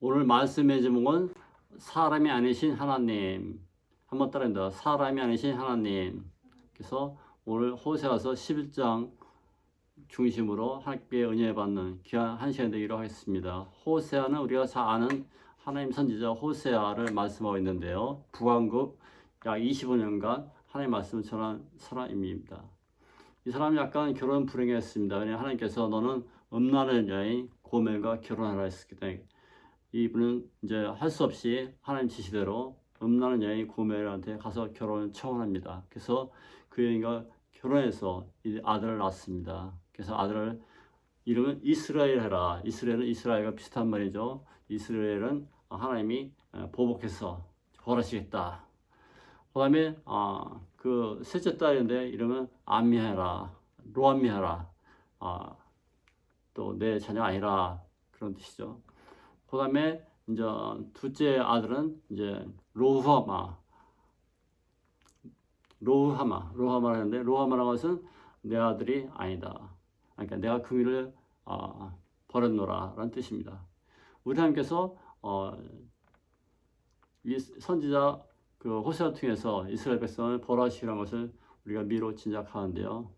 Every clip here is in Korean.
오늘 말씀의 제목은 사람이 아니신 하나님. 한번 따라합니다. 사람이 아니신 하나님. 그래서 오늘 호세아서 11장 중심으로 하나님께 은혜 받는 귀한 한 시간 되기로 하겠습니다. 호세아는 우리가 잘 아는 하나님 선지자 호세아를 말씀하고 있는데요. 부왕국 약 25년간 하나님 말씀을 전한 사람입니다. 이 사람이 약간 결혼 불행했습니다. 왜냐하면 하나님께서 너는 음란의 여인 고멜과 결혼하라 했기 때문에 이분은 이제 할 수 없이 하나님 지시대로 음란의 여인 고멜한테 가서 결혼을 청원합니다. 그래서 그 여인과 결혼해서 이 아들을 낳습니다. 그래서 아들을 이름은 이스라엘 해라. 이스라엘은 이스라엘과 비슷한 말이죠. 이스라엘은 하나님이 보복해서 벌하시겠다. 그 다음에 아, 그 셋째 딸인데 이름은 암미하라, 로암미하라. 아, 또 내 자녀 아니라 그런 뜻이죠. 그다음에 이제 둘째 아들은 이제 로후하마, 로후하마, 로하마를 하는데 로하마라는 것은 내 아들이 아니다. 그러니까 내가 그 일을 아, 버렸노라라는 뜻입니다. 우리 하나님께서 어, 이 선지자 그 호세아 통해서 이스라엘 백성을 벌하시라는 것을 우리가 미로 짐작하는데요.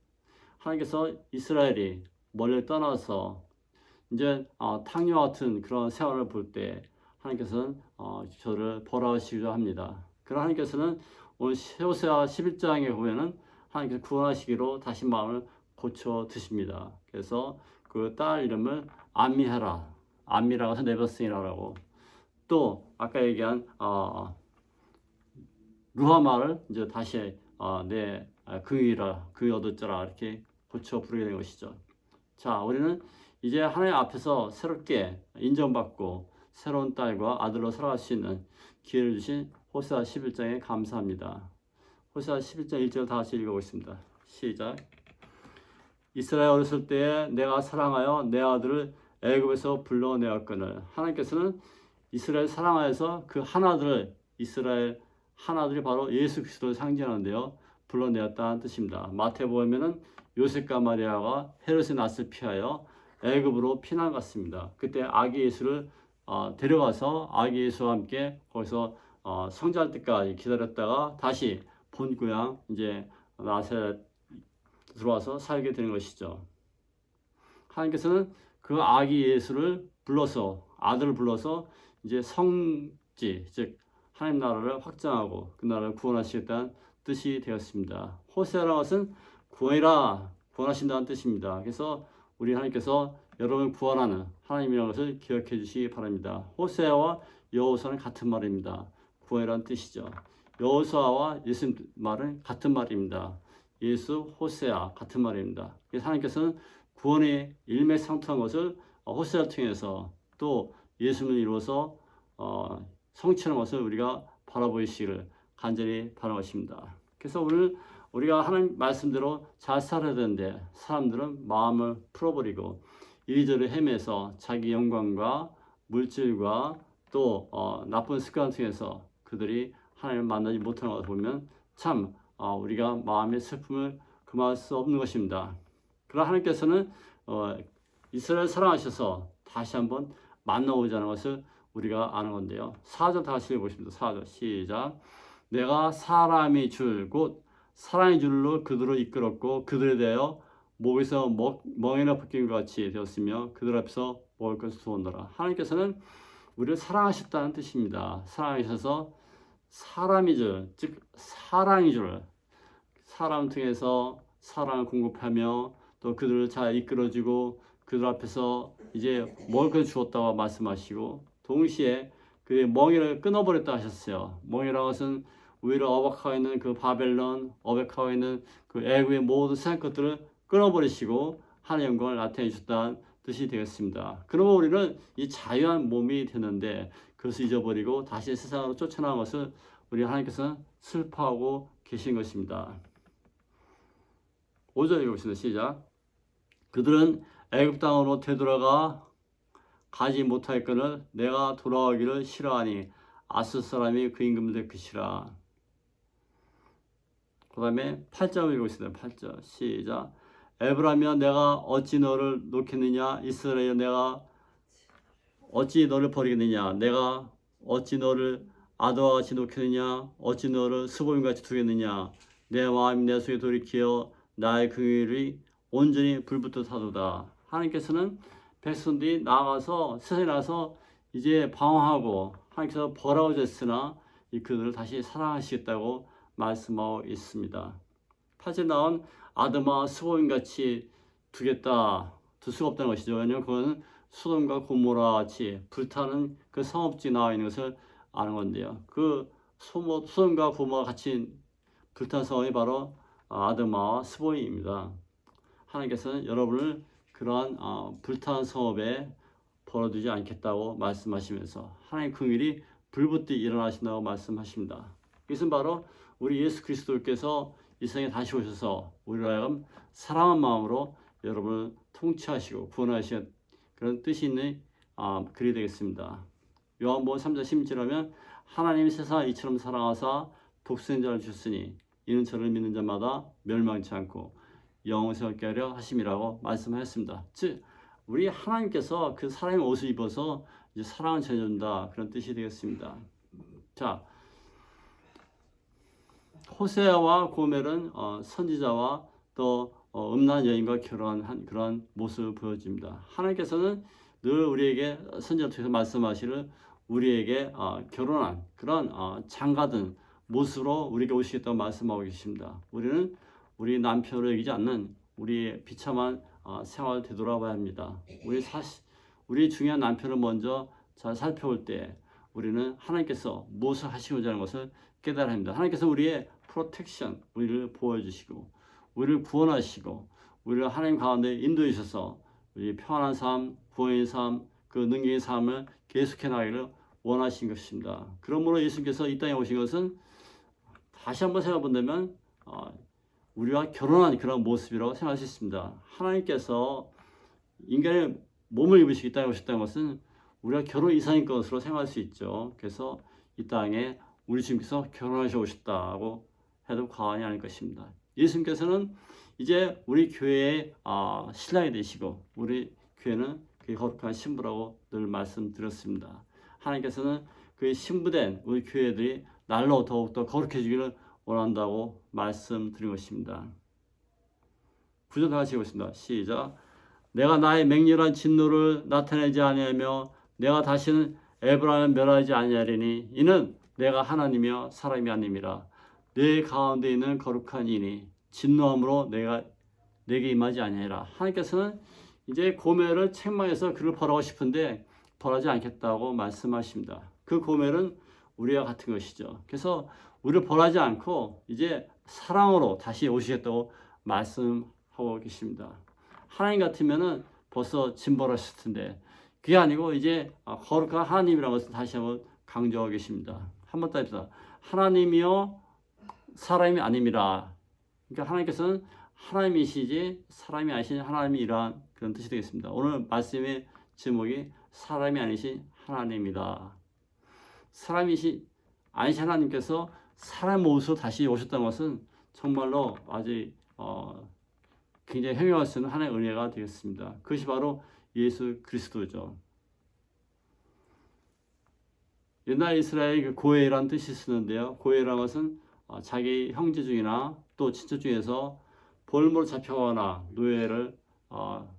하나님께서 이스라엘이 멀리 떠나서 이제 어, 탕류와 같은 그런 세월을 볼 때 하나님께서는 어, 저를 벌하시기도 합니다. 그러나 하나님께서는 오늘 호세아 11장에 보면은 하나님께서 구원하시기로 다시 마음을 고쳐 드십니다. 그래서 그 딸 이름을 암미하라, 암미라고 해서 네버스이라고 또 아까 얘기한 어, 루하마를 이제 다시 어, 내 아, 그이라 그이 얻었더라 이렇게 고쳐 부르게 된 것이죠. 자, 우리는 이제 하나님 앞에서 새롭게 인정받고 새로운 딸과 아들로 살아갈 수 있는 기회를 주신 호세아 11장에 감사합니다. 호세아 11장 1절 다시 읽어보겠습니다. 시작. 이스라엘 어렸을 때에 내가 사랑하여 내 아들을 애굽에서 불러내었거늘 하나님께서는 이스라엘 사랑하여서 그 하나들을 이스라엘 하나들이 바로 예수 그리스도를 상징하는데요. 불러내었다는 뜻입니다. 마태복음에는 요셉과 마리아가 헤롯의 낯을 피하여 애굽으로 피난 갔습니다. 그때 아기 예수를 어, 데려가서 아기 예수와 함께 거기서 어, 성장할 때까지 기다렸다가 다시 본 고향 이제 나사렛 들어와서 살게 되는 것이죠. 하나님께서는 그 아기 예수를 불러서 아들을 불러서 이제 성지 즉 하나님 나라를 확장하고 그 나라를 구원하시겠다는 뜻이 되었습니다. 호세아라는 것은 구원이라 구원하신다는 뜻입니다. 그래서 우리 하나님께서 여러분을 구원하는 하나님이라는 것을 기억해 주시기 바랍니다. 호세아와 여호수아는 같은 말입니다. 구원이라는 뜻이죠. 여호수아와 예수 말은 같은 말입니다. 예수, 호세아 같은 말입니다. 하나님께서는 구원의 일맥상통한 것을 호세아 통해서 또 예수를 이루어서 어, 성취하는 것을 우리가 바라보시기를 간절히 바라십니다. 그래서 오늘 우리가 하나님 말씀대로 잘 살아야 되는데 사람들은 마음을 풀어버리고 이리저리 헤매서 자기 영광과 물질과 또 어, 나쁜 습관 통해서 그들이 하나님을 만나지 못하는 것을 보면 참 어, 우리가 마음의 슬픔을 금할 수 없는 것입니다. 그러나 하나님께서는 어, 이스라엘 사랑하셔서 다시 한번 만나오자는 것을 우리가 아는 건데요. 4절 다시 읽어보십니다. 4절 시작. 내가 사람이 줄곧 사랑의 줄로 그들을 이끌었고 그들에 대하여 목에서 먹, 멍에나 벗긴 것 같이 되었으며 그들 앞에서 먹을 것을 두었노라. 하나님께서는 우리를 사랑하셨다는 뜻입니다. 사랑하셔서 사람이 줄, 즉 사랑이 줄 사람 통해서 사랑을 공급하며 또 그들을 잘 이끌어주고 그들 앞에서 이제 먹을 것을 주었다고 말씀하시고 동시에 그의 멍에를 끊어버렸다 하셨어요. 멍이라는 것은 우리를 어박하고 있는 그 바벨론, 어백하고 있는 그 애국의 모든 것들을 끊어버리시고 하나님 영광을 나타내 주셨다는 뜻이 되겠습니다. 그러면 우리는 이 자유한 몸이 되는데 그것을 잊어버리고 다시 세상으로 쫓아나간 것을 우리 하나님께서는 슬퍼하고 계신 것입니다. 5절 읽어보겠습니다. 시작. 그들은 애굽 땅으로 되돌아가 가지 못할 거는 내가 돌아가기를 싫어하니 아스 사람이 그 임금을 그시라. 그 다음에 8절 읽어보겠습니다. 8절. 시작. 에브라면 내가 어찌 너를 놓겠느냐? 이스라엘 내가 어찌 너를 버리겠느냐? 내가 어찌 너를 아도와 같이 놓겠느냐? 어찌 너를 스보임같이 두겠느냐? 내 마음이 내 속에 돌이키어 나의 긍휼이 온전히 불붙듯 하도다. 하나님께서는 백성들이 나가서 세상에 나가서 이제 방황하고 하나님께서 벌하고 졌으나 이 그들을 다시 사랑하시겠다고 말씀하고 있습니다. 8절 나온 아드마 스보임 같이 두겠다 둘 수가 없다는 것이죠. 왜냐하면 그거는 소돔과 고모라 같이 불타는 그 성업지 나와 있는 것을 아는 건데요. 그 소모, 소돔과 고모와 같이 불탄 성이 바로 아드마와 스보임입니다. 하나님께서는 여러분을 그러한 어, 불타는 성업에 벌어두지 않겠다고 말씀하시면서 하나님 긍휼이 불붙듯 일어나신다고 말씀하십니다. 이것은 바로 우리 예수 그리스도께서 이 세상에 다시 오셔서 우리를 하여금 사랑한 마음으로 여러분을 통치하시고 구원하시는 그런 뜻이 있는 아, 글이 되겠습니다. 요한복음 3장 16절하면 하나님이 세상을 이처럼 사랑하사 독생자를 주셨으니 이는 저를 믿는 자마다 멸망치 않고 영생을 얻게 하려 하심이라고 말씀하였습니다. 즉 우리 하나님께서 그 사랑의 옷을 입어서 이제 사랑을 전해준다 그런 뜻이 되겠습니다. 자 호세아와 고멜은 어, 선지자와 또 어, 음란 여인과 결혼한 그런 모습을 보여줍니다. 하나님께서는 늘 우리에게 선지자 통해서 말씀하시를 우리에게 어, 결혼한 그런 어, 장가든 모습으로 우리에게 오시겠다고 말씀하고 계십니다. 우리는 우리 남편을 이기지 않는 우리의 비참한 어, 생활을 되돌아봐야 합니다. 우리 사시, 우리 중요한 남편을 먼저 잘 살펴볼 때 우리는 하나님께서 무엇을 하시고자 하는 것을 깨달아야 합니다. 하나님께서 우리의 프로텍션, 우리를 보여주시고 우리를 구원하시고 우리를 하나님 가운데 인도해 주셔서 우리 평안한 삶, 구원의 삶, 그 능력의 삶을 계속해 나가기를 원하신 것입니다. 그러므로 예수님께서 이 땅에 오신 것은 다시 한번 생각해 본다면 어, 우리와 결혼한 그런 모습이라고 생각할 수 있습니다. 하나님께서 인간의 몸을 입으시고 이 땅에 오셨다는 것은 우리가 결혼 이상인 것으로 생각할 수 있죠. 그래서 이 땅에 우리 주님께서 결혼하셔 오셨다고 해도 과언이 아닐 것입니다. 예수님께서는 이제 우리 교회의 아, 신랑이 되시고 우리 교회는 그 거룩한 신부라고 늘 말씀드렸습니다. 하나님께서는 그 신부된 우리 교회들이 날로 더욱더 거룩해지기를 원한다고 말씀드린 것입니다. 구절 다시 보겠습니다. 시작. 내가 나의 맹렬한 진노를 나타내지 아니하며 내가 다시는 에브라임을 멸하지 아니하리니 이는 내가 하나님이여 사람이 아님이라 내 가운데 있는 거룩한 이니 진노함으로 내가 내게 임하지 아니하리라 하나님께서는 이제 고멜을 책망해서 그를 벌하고 싶은데 벌하지 않겠다고 말씀하십니다. 그 고멜은 우리와 같은 것이죠. 그래서 우리를 벌하지 않고 이제 사랑으로 다시 오시겠다고 말씀하고 계십니다. 하나님 같으면은 벌써 진벌하셨을 텐데 그게 아니고 이제 거룩한 하나님이라는 것을 다시 한번 강조하고 계십니다. 한번더 합시다. 하나님이요 사람이 아님이라. 그러니까 하나님께서는 하나님이시지 사람이 아니신 하나님이란 그런 뜻이 되겠습니다. 오늘 말씀의 제목이 사람이 아니신 하나님이다. 사람이신 아니신 하나님께서 사람 모습으로 다시 오셨다는 것은 정말로 아주 어, 굉장히 행여할 수 있는 하나의 은혜가 되겠습니다. 그것이 바로 예수 그리스도죠. 옛날 이스라엘 그 고해라는 뜻이 쓰는데요. 고해라는 것은 어, 자기 형제 중이나 또 친척 중에서 볼모로 잡혀가거나 노예를 어,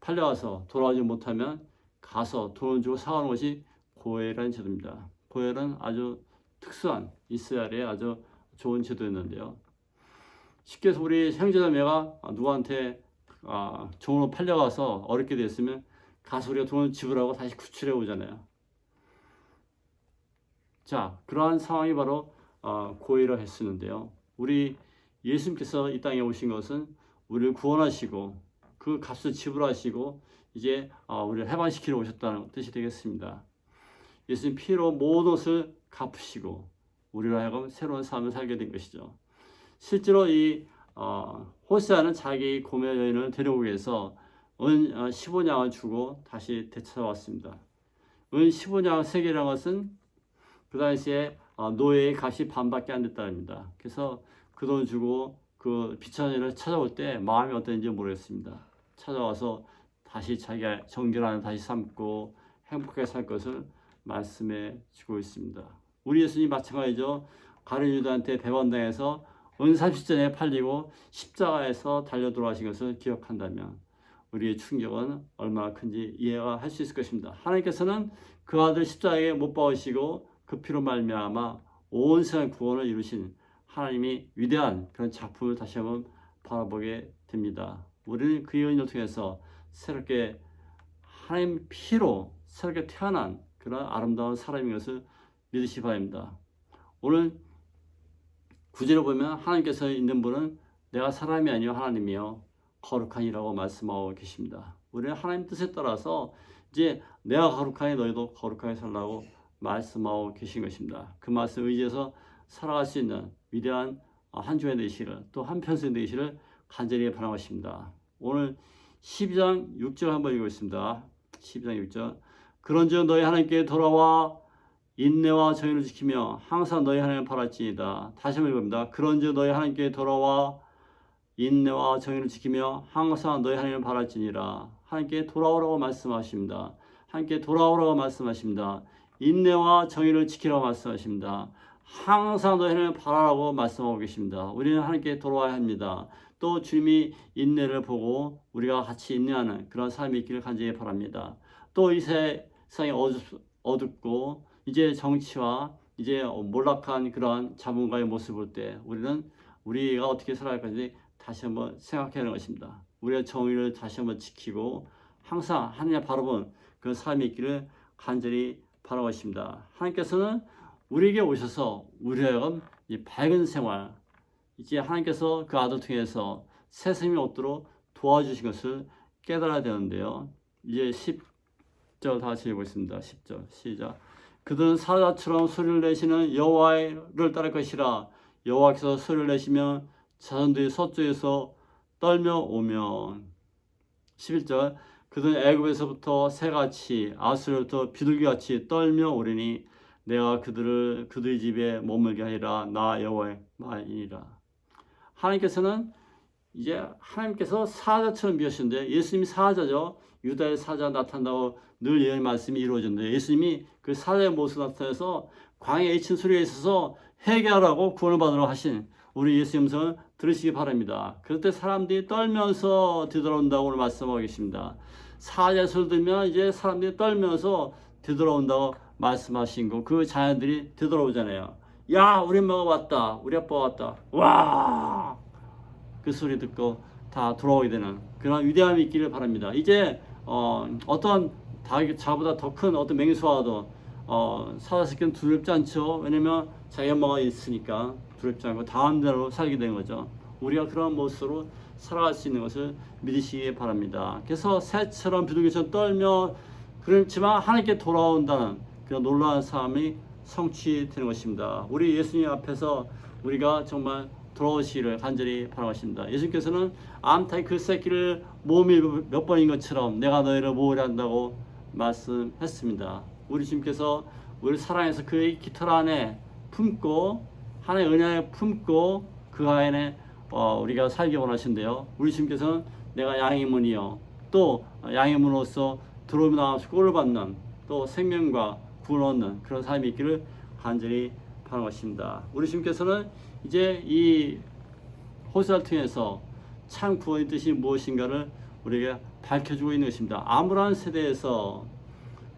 팔려와서 돌아오지 못하면 가서 돈을 주고 사오는 것이 고해라는 제도입니다. 고해는 아주 특수한 이스라엘의 아주 좋은 제도였는데요. 쉽게 해서 우리 형제자매가 누구한테 아, 종으로 팔려가서 어렵게 됐으면 가서 우리가 돈을 지불하고 다시 구출해 오잖아요. 자, 그러한 상황이 바로 어, 고의라 했었는데요. 우리 예수님께서 이 땅에 오신 것은 우리를 구원하시고 그 값을 지불하시고 이제 어, 우리를 해방시키러 오셨다는 뜻이 되겠습니다. 예수님 피로 모든 것을 갚으시고 우리로 하여금 새로운 삶을 살게 된 것이죠. 실제로 이 어, 호세아는 자기 고멜 여인을 데려오기 위해서 은 15냥을 어, 주고 다시 되찾아왔습니다. 은 15냥 세계라는 것은 그 당시에 어, 노예의 값이 반밖에 안 됐다입니다. 그래서 그 돈 주고 그 비천이를 찾아올 때 마음이 어땠는지 모르겠습니다. 찾아와서 다시 자기가 정결하는 다시 삼고 행복하게 살 것을 말씀해 주고 있습니다. 우리 예수님 마찬가지죠. 가룟 유다한테 배반당해서 은삼십전에 팔리고 십자가에서 달려 돌아가신 것을 기억한다면 우리의 충격은 얼마나 큰지 이해가 할 수 있을 것입니다. 하나님께서는 그 아들 십자가에 못 박으시고 그 피로 말미암아 온 세상 구원을 이루신 하나님이 위대한 그런 작품을 다시 한번 바라보게 됩니다. 우리는 그의 은혜를 통해서 새롭게 하나님 피로 새롭게 태어난 그런 아름다운 사람인 것을 믿으시 바랍니다. 오늘 구절을 보면 하나님께서 있는 분은 내가 사람이 아니요 하나님이요 거룩하니라고 말씀하고 계십니다. 우리는 하나님 뜻에 따라서 이제 내가 거룩하니 너희도 거룩하게 살라고 말씀하고 계신 것입니다. 그 말씀 의지해서 살아갈 수 있는 위대한 한 주의 되시를 또 한편의 되시를 간절히 바라겠습니다. 오늘 12장 6절 한번 읽겠습니다. 12장 6절 그런즉 너희 하나님께 돌아와 인내와 정의를 지키며 항상 너희 하나님을 바랄지이다. 다시 한번 읽어봅니다. 그런즉 너희 하나님께 돌아와 인내와 정의를 지키며 항상 너희 하나님을 바랄지니라. 하나님께 돌아오라고 말씀하십니다. 하나님께 돌아오라고 말씀하십니다. 인내와 정의를 지키라고 말씀하십니다. 항상 너희 하나님을 바라라고 말씀하고 계십니다. 우리는 하나님께 돌아와야 합니다. 또 주님이 인내를 보고 우리가 같이 인내하는 그런 삶이 있기를 간절히 바랍니다. 또 이 세상이 어둡, 어둡고 이제 정치와 이제 몰락한 그러한 자본가의 모습을 볼 때 우리는 우리가 어떻게 살아갈 건지 다시 한번 생각해야 하는 것입니다. 우리의 정의를 다시 한번 지키고 항상 하나님 바라본 그 삶이 있기를 간절히 바라고 있습니다. 하나님께서는 우리에게 오셔서 우리하여금 이 밝은 생활 이제 하나님께서 그 아들 통해서 새 생명이 얻도록 도와주신 것을 깨달아야 되는데요. 이제 10절 다시 읽겠습니다. 10절 시작. 그들은 사자처럼 소리를 내시는 여호와를 따를 것이라 여호와께서 소리를 내시면 자손들이 서쪽에서 떨며 오면 11절 그들은 애굽에서부터 새같이 아수르부터 비둘기같이 떨며 오리니 내가 그들을 그들의 집에 머물게 하리라. 나 여호와의 말이니라. 하나님께서는 이제 하나님께서 사자처럼 비우시는데 예수님이 사자죠. 유다의 사자 나타난다고 늘 예언 말씀이 이루어졌는데 예수님이 그 사자의 모습 나타나서 광야에 친 소리가 있어서 회개하라고 구원을 받으러 하신 우리 예수님 음성을 들으시기 바랍니다. 그럴 때 사람들이 떨면서 뒤돌아온다고 오늘 말씀하고 계십니다. 사자 소리 들면 이제 사람들이 떨면서 뒤돌아온다고 말씀하신 거, 그 자녀들이 뒤돌아오잖아요. 야, 우리 엄마가 왔다. 우리 아빠가 왔다. 와! 그 소리 듣고 다 돌아오게 되는 그런 위대함이 있기를 바랍니다. 이제 어, 어떤 자보다 더 큰 어떤 맹수와도 어, 사자새끼는 두렵지 않죠. 왜냐면 자기 엄마가 있으니까 두렵지 않고 다음 대로 살게 된 거죠. 우리가 그런 모습으로 살아갈 수 있는 것을 믿으시기 바랍니다. 그래서 새처럼 비둘기처럼 떨며 그렇지만 하나님께 돌아온다는 그런 놀라운 삶이 성취되는 것입니다. 우리 예수님 앞에서 우리가 정말 돌아오시기를 간절히 바라겠습니다. 예수님께서는 암탉이 그 새끼를 몸이 몇 번인 것처럼 내가 너희를 모으려 한다고 말씀했습니다. 우리 주님께서 우리 사랑해서 그의 깃털 안에 품고 하나의 은혜에 품고 그 안에 어, 우리가 살기 원하신데요. 우리 주님께서는 내가 양의 문이요. 또 양의 문으로서 들어오면 나와서 꼴을 받는 또 생명과 구원 얻는 그런 삶이 있기를 간절히 바라겠습니다. 우리 주님께서는 이제 이 호세를 통해서 참 구원의 뜻이 무엇인가를 우리에게 밝혀주고 있는 것입니다. 암울한 세대에서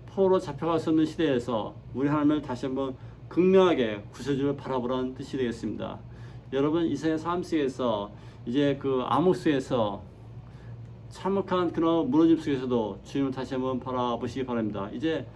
포로 없는 시대에서 우리 하나님을 다시 한번 극명하게 구세주를 바라보라는 뜻이 되겠습니다. 여러분 이 세상 삶 속에서 이제 그 속에서 참혹한 그런 무너짐 속에서도 주님을 다시 한번 바라보시기 바랍니다. 이제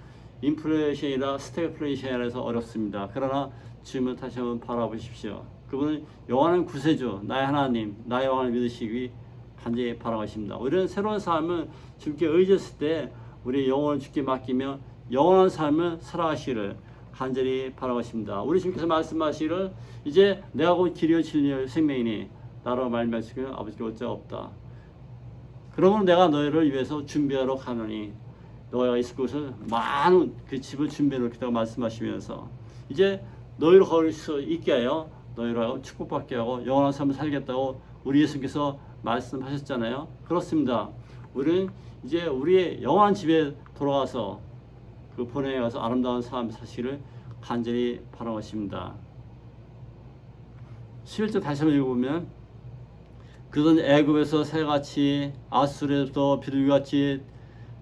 인플레이션이라 스태그플레이션이라서 어렵습니다. 그러나 주님을 다시 한번 바라보십시오. 그분은 영원한 구세주, 나의 하나님, 나의 왕을 믿으시기 간절히 바라겠습니다. 우리는 새로운 삶을 주님께 의지했을 때 우리 영혼을 주께 맡기며 영원한 삶을 살아가시기를 간절히 바라겠습니다. 우리 주님께서 말씀하시기를 이제 내가 곧 길이요 진리요 생명이니 나로 말미암시기를 아버지께 어찌 없다. 그러면 내가 너희를 위해서 준비하러 가노니 너희가 있을 곳을 많은 그 집을 준비해 놓겠다고 말씀하시면서 이제 너희를 걸을 수 있게 하여 너희를 축복받게 하고 영원한 삶을 살겠다고 우리 예수님께서 말씀하셨잖아요. 그렇습니다. 우리는 이제 우리의 영원한 집에 돌아가서 그 본향에 가서 아름다운 삶 사시기를 간절히 바라는 것입니다. 11절 다시 한번 읽어보면 그들은 애굽에서 새같이 아수르에서 비둘기같이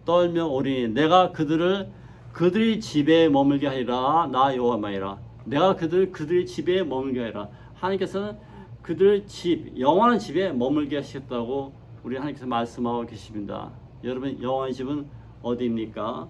떨며 오리니 내가 그들을 그들의 집에 머물게 하리라 나 여호와마이라 내가 그들 그들의 집에 머물게 하리라 하나님께서는 그들 집 영원한 집에 머물게 하시겠다고 우리 하나님께서 말씀하고 계십니다. 여러분 영원한 집은 어디입니까?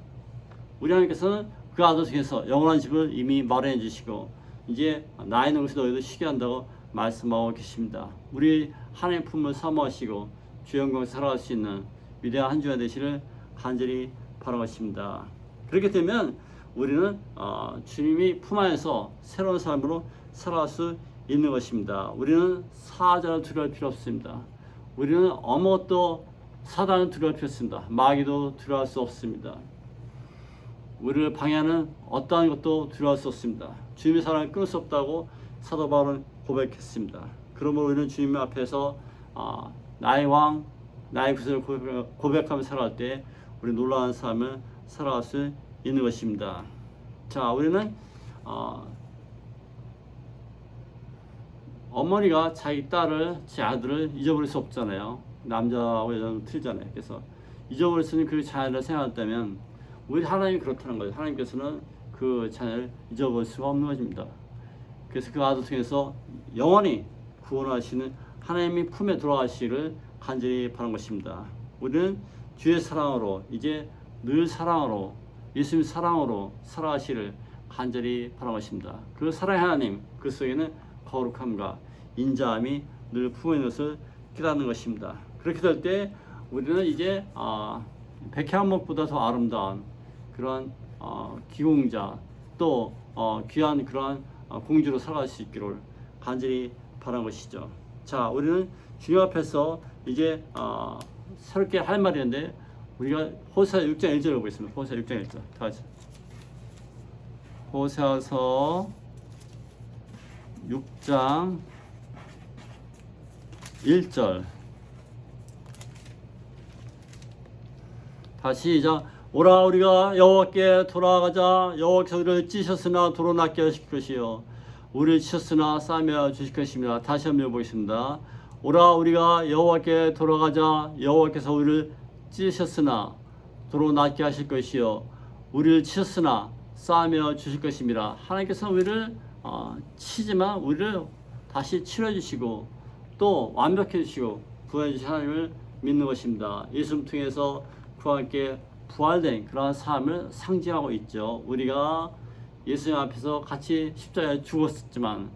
우리 하나님께서는 그 아들 중에서 영원한 집을 이미 마련해 주시고 이제 나이 능수 너희도 쉬게 한다고 말씀하고 계십니다. 우리 하나님 품을 사모하시고 주 영광 살아갈 수 있는 위대한 한 주가 되시를 간절히 바라겠습니다. 그렇게 되면 우리는 어, 주님이 품 안에서 새로운 삶으로 살아갈 수 있는 것입니다. 우리는 사자를 두려울 필요 없습니다. 우리는 아무것도 사단을 두려울 필요 없습니다. 마귀도 두려울 수 없습니다. 우리를 방해하는 어떠한 것도 두려울 수 없습니다. 주님의 사랑을 끊을 수 없다고 사도 바울은 고백했습니다. 그러므로 우리는 주님 앞에서 아, 나의 왕, 나의 구세를 고백- 고백하며 살아갈 때 우리 놀라운 삶을 살아갈 수 있는 것입니다. 자, 우리는 어, 어머니가 자기 딸을, 제 아들을 잊어버릴 수 없잖아요. 남자하고 여자는 틀잖아요. 그래서 있는 그 자녀를 생각한다면 우리 하나님이 그렇다는 거예요. 하나님께서는 그 자녀를 잊어버릴 수가 없는 것입니다. 그래서 그 아들 통해서 영원히 구원하시는 하나님의 품에 돌아가시기를 간절히 바라는 것입니다. 우리는 주의 사랑으로 이제 늘 사랑으로 예수님 사랑으로 살아가시를 간절히 바라는 것입니다. 그 사랑의 하나님 그 속에는 거룩함과 인자함이 늘 품에 있는 것을 깨닫는 것입니다. 그렇게 될 때 우리는 이제 아, 백향목보다 더 아름다운 그런 어, 기공자 또 어, 귀한 그러한 어, 공주로 살아갈 수 있기를 간절히 바라는 것이죠. 자, 우리는 주님 앞에서 이제 어, 새롭게 할 있는데 우리가 호세아 6장 1절을 보겠습니다. 호세아 6장 1절. 다 같이. 호세아서 6장 1절. 다시 시작. 오라 우리가 여호와께 돌아가자 여호와께서 우리를 찌셨으나 도로 낫게 하실 것이요 우리를 치셨으나 싸며 주실 것입니다. 다시 한번 보겠습니다. 오라 우리가 여호와께 돌아가자 여호와께서 우리를 찌셨으나 도로 낫게 하실 것이요 우리를 치셨으나 싸며 주실 것입니다. 하나님께서 우리를 어, 치지만 우리를 다시 치료해 주시고 또 완벽해 주시고 구원해 주신 하나님을 믿는 것입니다. 예수님 통해서 그와 함께 부활된 그러한 삶을 상징하고 있죠. 우리가 예수님 앞에서 같이 십자가에 죽었지만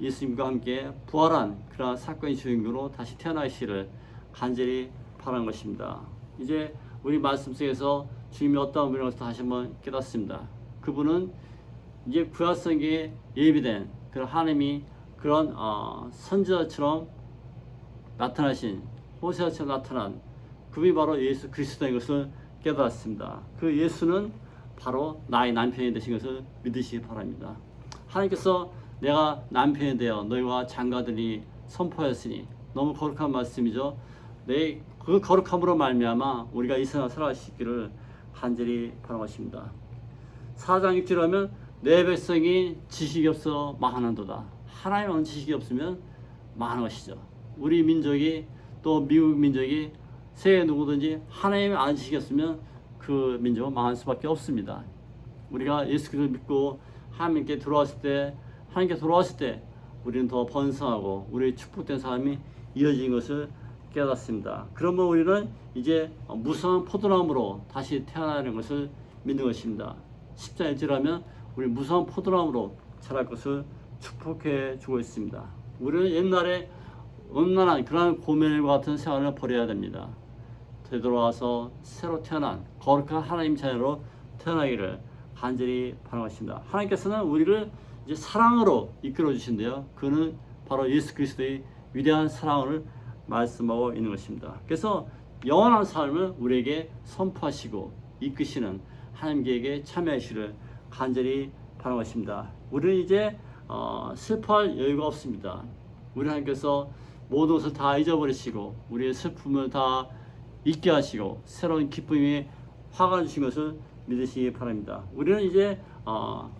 예수님과 함께 부활한 그러한 사건의 주인공으로 다시 태어나시를 간절히 바라는 것입니다. 이제 우리 말씀 속에서 주님이 어떤 분이라고 다시 한번 깨닫습니다. 그분은 이제 구약성경에 예비된 그런 하나님이 그런 어, 선지자처럼 나타나신 호세아처럼 나타난 그분이 바로 예수 그리스도인 것을 깨달았습니다. 그 예수는 바로 나의 남편이 되신 것을 믿으시기 바랍니다. 하나님께서 내가 남편이 되어 너희와 장가들이 선포하였으니 너무 거룩한 말씀이죠. 내 그 거룩함으로 말미암아 우리가 이 세상 살아가시기를 간절히 바라는 것입니다. 4장 6절 하면 내 백성이 지식이 없어 망하는도다. 하나님은 지식이 없으면 망하는 것이죠. 우리 민족이 또 미국 민족이 세계 누구든지 하나님의 안 지켰으면 그 민족은 망할 수밖에 없습니다. 우리가 예수 그리스도를 믿고 하나님께 돌아왔을 때 하나님께 돌아왔을 때 우리는 더 번성하고 우리의 축복된 삶이 이어진 것을 깨닫습니다. 그러면 우리는 이제 무성한 포도나무로 다시 태어나는 것을 믿는 것입니다. 십자 일절하면 우리 무성한 포도나무로 자랄 것을 축복해 주고 있습니다. 우리는 옛날에 음란한 그러한 고멜과 같은 생활을 버려야 됩니다. 되돌아와서 새로 태어난 거룩한 하나님 자녀로 태어나기를 간절히 바라겠습니다. 하나님께서는 우리를 이제 사랑으로 이끌어 주신대요. 그는 바로 예수 그리스도의 위대한 사랑을 말씀하고 있는 것입니다. 그래서 영원한 삶을 우리에게 선포하시고 이끄시는 하나님께게 참여하시를 간절히 바라는 것입니다. 우리는 이제 어, 슬퍼할 여유가 없습니다. 우리 하나님께서 모든 것을 다 잊어버리시고 우리의 슬픔을 다 잊게 하시고 새로운 기쁨이 화가 주신 것을 믿으시기 바랍니다. 우리는 이제 어,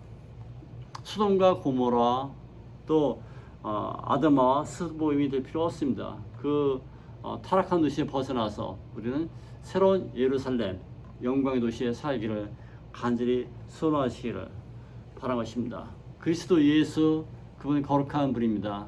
수동과 고모라 또 어, 아드마와 스보임이 될 필요 없습니다. 그 어, 타락한 도시에 벗어나서 우리는 새로운 예루살렘 영광의 도시에 살기를 간절히 소원하시기를 바라겠습니다. 그리스도 예수 그분은 거룩한 분입니다.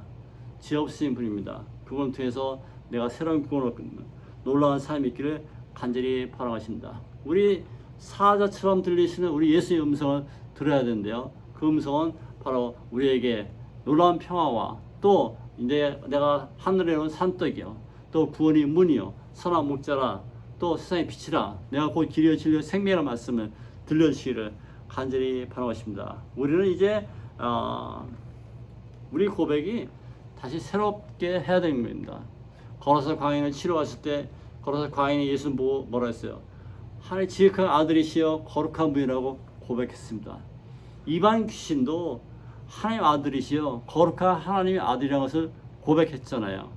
죄 없으신 분입니다. 그분을 통해서 내가 새로운 구원을 얻는 놀라운 삶이 있기를 간절히 바라겠습니다. 우리 사자처럼 들리시는 우리 예수의 음성을 들어야 되는데요. 그 음성은 바로 우리에게 놀라운 평화와 또 이제 내가 하늘에 온 산떡이요. 또 구원이 문이요. 선한 목자라 또 세상의 빛이라 내가 곧 길이요 진리요 생명이라는 말씀을 들려주시기를 간절히 바라겠습니다. 우리는 이제 어, 우리 고백이 다시 새롭게 해야 겁니다. 걸어서 광인을 치료하실 때 걸어서 광인이 예수 뭐, 뭐라 했어요? 하나님 지극한 아들이시여 거룩한 분이라고 고백했습니다. 이반 귀신도 하나님 아들이시여 거룩한 하나님의 아들이라는 것을 고백했잖아요.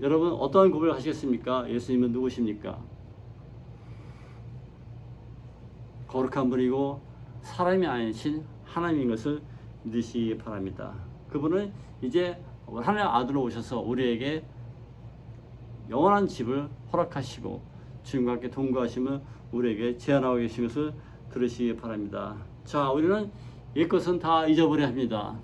여러분 어떠한 고백을 하시겠습니까? 예수님은 누구십니까? 거룩한 분이고 사람이 아니신 하나님인 것을 믿으시기 바랍니다. 그분은 이제 하나님의 아들로 오셔서 우리에게 영원한 집을 허락하시고 주님과 함께 동거하시면 우리에게 제안하고 것을 들으시기 바랍니다. 자, 우리는 옛것은 다 잊어버려야 합니다.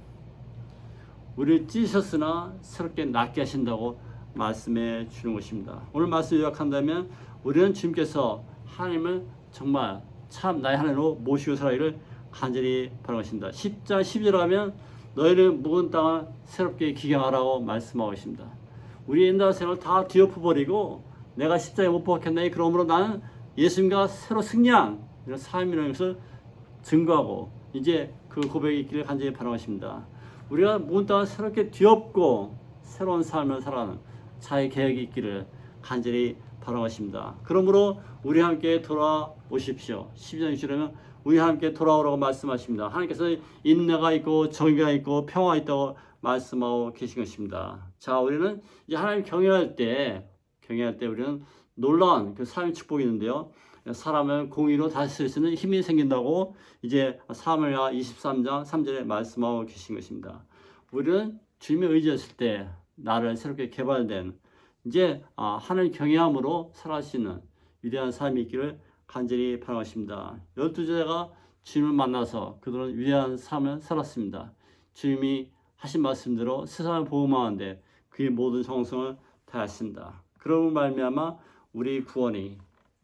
우리를 찢으셨으나 새롭게 낫게 하신다고 말씀해 주는 것입니다. 오늘 말씀 요약한다면 우리는 주님께서 하나님을 정말 참 나의 하나님으로 모시고 살아기를 간절히 바라겠습니다. 10장 12절하면 너희는 묵은 땅을 새롭게 기경하라고 말씀하고 있습니다. 우리 옛날 생활 다 뒤엎어버리고 내가 십자가에 못 박혔나니 그러므로 나는 예수님과 새로 승리한 이런 삶이라는 것을 증거하고 이제 그 고백이 있기를 간절히 바라겠습니다. 우리가 땅을 새롭게 뒤엎고 새로운 삶을 살아가는 자의 계획이 있기를 간절히 바라겠습니다. 그러므로 우리 함께 돌아오십시오. 12장 6절에는 우리 함께 돌아오라고 말씀하십니다. 하나님께서 인내가 있고 정의가 있고 평화 있다고 말씀하고 계신 것입니다. 자, 우리는 이제 하나님 경외할 때 경외할 때 우리는 놀라운 그 삶의 축복이 있는데요. 사람을 공의로 다스릴 수 있는 힘이 생긴다고 이제 사무엘하 23장 3절에 말씀하고 계신 것입니다. 우리는 주님의 의지였을 때 나를 새롭게 개발된 이제 아, 하나님 경외함으로 살아갈 수 있는 위대한 삶이 있기를 간절히 바라겠습니다. 열두 제자가 주님을 만나서 그들은 위대한 삶을 살았습니다. 주님이 하신 말씀대로 세상을 보호하는데 그의 모든 정성을 다했습니다. 그런 말미암아 우리 구원이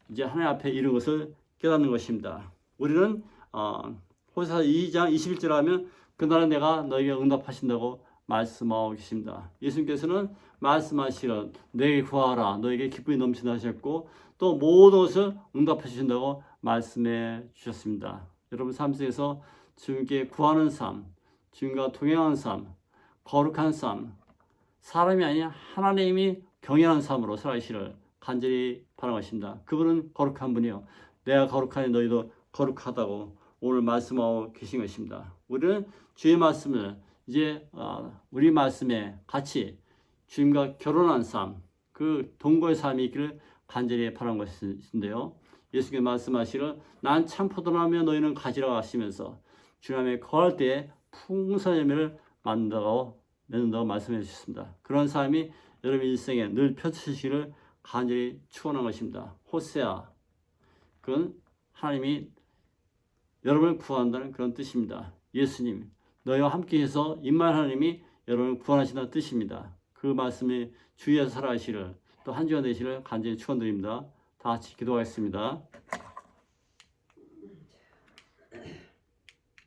이제 하나님 앞에 이른 것을 깨닫는 것입니다. 우리는 어, 호세사 2장 21절 하면 그날은 내가 너에게 응답하신다고 말씀하고 계십니다. 예수님께서는 말씀하시는 내게 구하라 너에게 기쁨이 넘친다 하셨고 또 모든 것을 응답하신다고 말씀해 주셨습니다. 여러분 삶 속에서 주님께 구하는 삶, 주님과 동행하는 삶, 거룩한 삶, 사람이 아닌 하나님이 경외하는 삶으로 살아가시를 간절히 바라겠습니다. 그분은 거룩한 분이요. 내가 거룩하니 너희도 거룩하다고 오늘 말씀하고 계신 것입니다. 우리는 주의 말씀을 이제 어, 우리 말씀에 같이 주님과 결혼한 삶, 그 동거의 삶이 있기를 간절히 바란 것인데요. 예수님께 말씀하시를 난 참 포도나며 너희는 가지라 하시면서 주님의 거할 때에 풍성한 열매를 만든다고 맺는다고 말씀해 주셨습니다. 그런 삶이 여러분 일생에 늘 펼치시기를 간절히 축원한 것입니다. 호세아 그건 하나님이 여러분을 구한다는 그런 뜻입니다. 예수님 너희와 함께해서 임만 하나님이 여러분을 구원하신다는 뜻입니다. 그 말씀에 주의해서 살아가시를 또 한 주간 되시를 간절히 축원드립니다. 다 같이 기도하겠습니다.